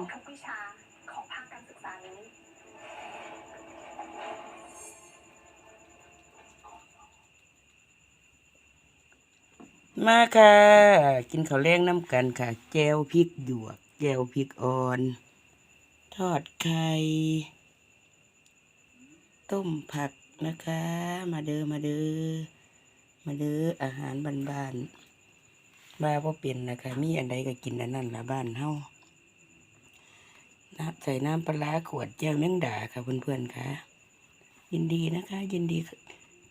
ของทุกวิชาของภาคการศึกษานี้ มาค่ะ กินข้าวแรงน้ำกันค่ะ แจวพริกหยวก แจวพริกอ่อน ทอดไข่ ต้มผักนะคะ มาเด้อมาเด้อมาเด้ออาหารบ้านๆบ้าพ่เป็นนะคะ มีอันใดก็กินอันนั้นละบ้านเฮา น้ำใส่น้ำปลาขวดแก้วแมงดาค่ะเพื่อนๆค่ะ ยินดีนะคะ ยินดี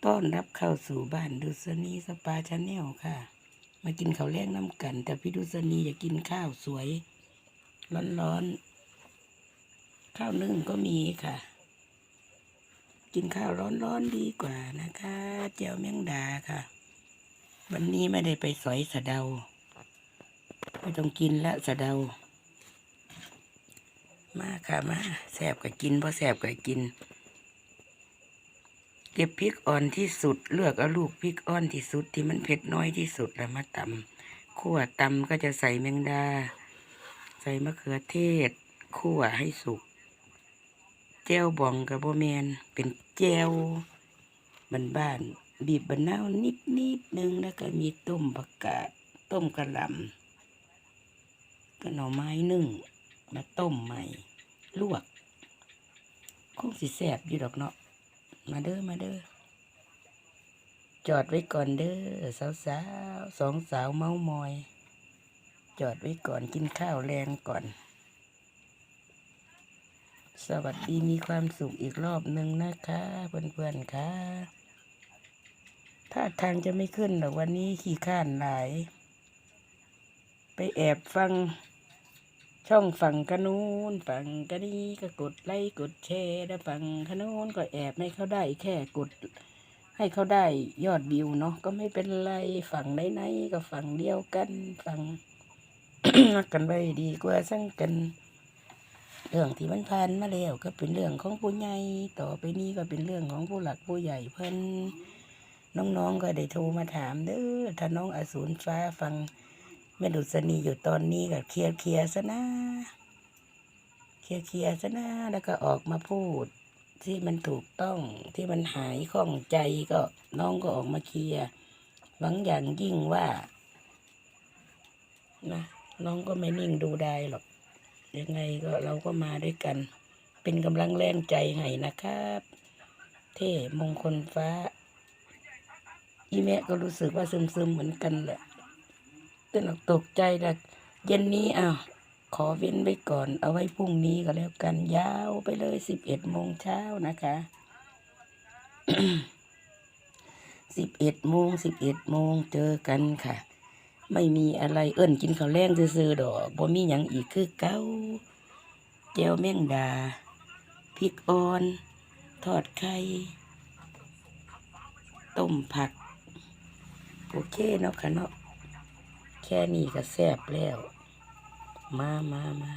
ต้อนรับเข้าสู่บ้านดุษณีสปาชาแนลค่ะ มากินข้าวแรงน้ำกัน แต่พี่ดุษณีอยากกินข้าวสวย ร้อนๆ ข้าวนึ่งก็มีค่ะ กินข้าวร้อนๆดีกว่านะคะเจียวแมงดาค่ะ วันนี้ไม่ได้ไปสอยสะเดาไม่ต้องกินละสะเดา มาค่ะมาแสบก็กินพอแสบก็กิน เก็บพริกอ่อนที่สุด เลือกเอาลูกพริกอ่อนที่สุดที่มันเผ็ดน้อยที่สุดแล้วมาตำคั่วตำก็จะใส่แมงดา ใส่มะเขือเทศคั่วให้สุกแจวบองกับโบแมนเป็นแจวบ้านบีบบะนาวนิดนิดนึงแล้วก็มีต้มผักกาดต้มกระหล่ำก็หน่อไม้นึ่ง มาต้มใหม่ ลวก คงสิแสบอยู่ดอกเนาะ มาเด้อ มาเด้อ จอดไว้ก่อนเด้อ สาวสาวสองสาวเมามอย จอดไว้ก่อนกินข้าวแรงก่อน สวัสดีมีความสุขอีกรอบหนึ่งนะคะ เพื่อนๆค่ะถ้าทางจะไม่ขึ้นหรอกวันนี้ขี้ข้านหลาย ไปแอบฟัง ช่องฝั่งกะนูนฝั่งกะนี้ก็กดไลค์กดแชร์แล้วฝั่งกะนูนก็แอบให้เขาได้แค่กด ให้เขาได้ยอดวิวเนาะก็ไม่เป็นไรฝั่งไหนๆก็ฝั่งเดียวกันฝั่งรักกันไว้ดีกว่าสั่งกัน เรื่องที่มันผ่านมาแล้วก็เป็นเรื่องของผู้ใหญ่ต่อไปนี้ก็เป็นเรื่องของผู้หลักผู้ใหญ่เพิ่นน้องๆก็ได้โทรมาถามเด้อถ้าน้องอสูรฟ้าฟัง แม่ดุษณีอยู่ตอนนี้ก็เคลียร์เคลียร์ซะนะ เคลียร์เคลียร์ซะนะ แล้วก็ออกมาพูด ที่มันถูกต้องที่มันหายข้องใจก็น้องก็ออกมาเคลียร์หวังอย่างยิ่งว่า นะน้องก็ไม่นิ่งดูได้หรอก ยังไงก็เราก็มาด้วยกัน เป็นกำลังแรงใจให้นะครับ เท่มงคลฟ้า อีแม่ก็รู้สึกว่าซึมๆเหมือนกันแหละ ต่หนักตกใจละเย็นนี้อ้าวขอเว้นไว้ก่อน เอาไว้พรุ่งนี้ก็แล้วกันยาวไปเลยสิบเอ็ดโมงเช้านะคะสิบเอ็ดโมงสิบเอ็ดโมงเจอกันค่ะ ไม่มีอะไรเอิ้นกินข้าวแรงซื่อๆดอกบ่มีหยังอีกคือเก้าแจวแมงดาพริกอ่อน ทอดไข่ต้มผัก โอเคเนาะค่ะเนาะ แค่นี้ก็แซ่บแล้ว มามามา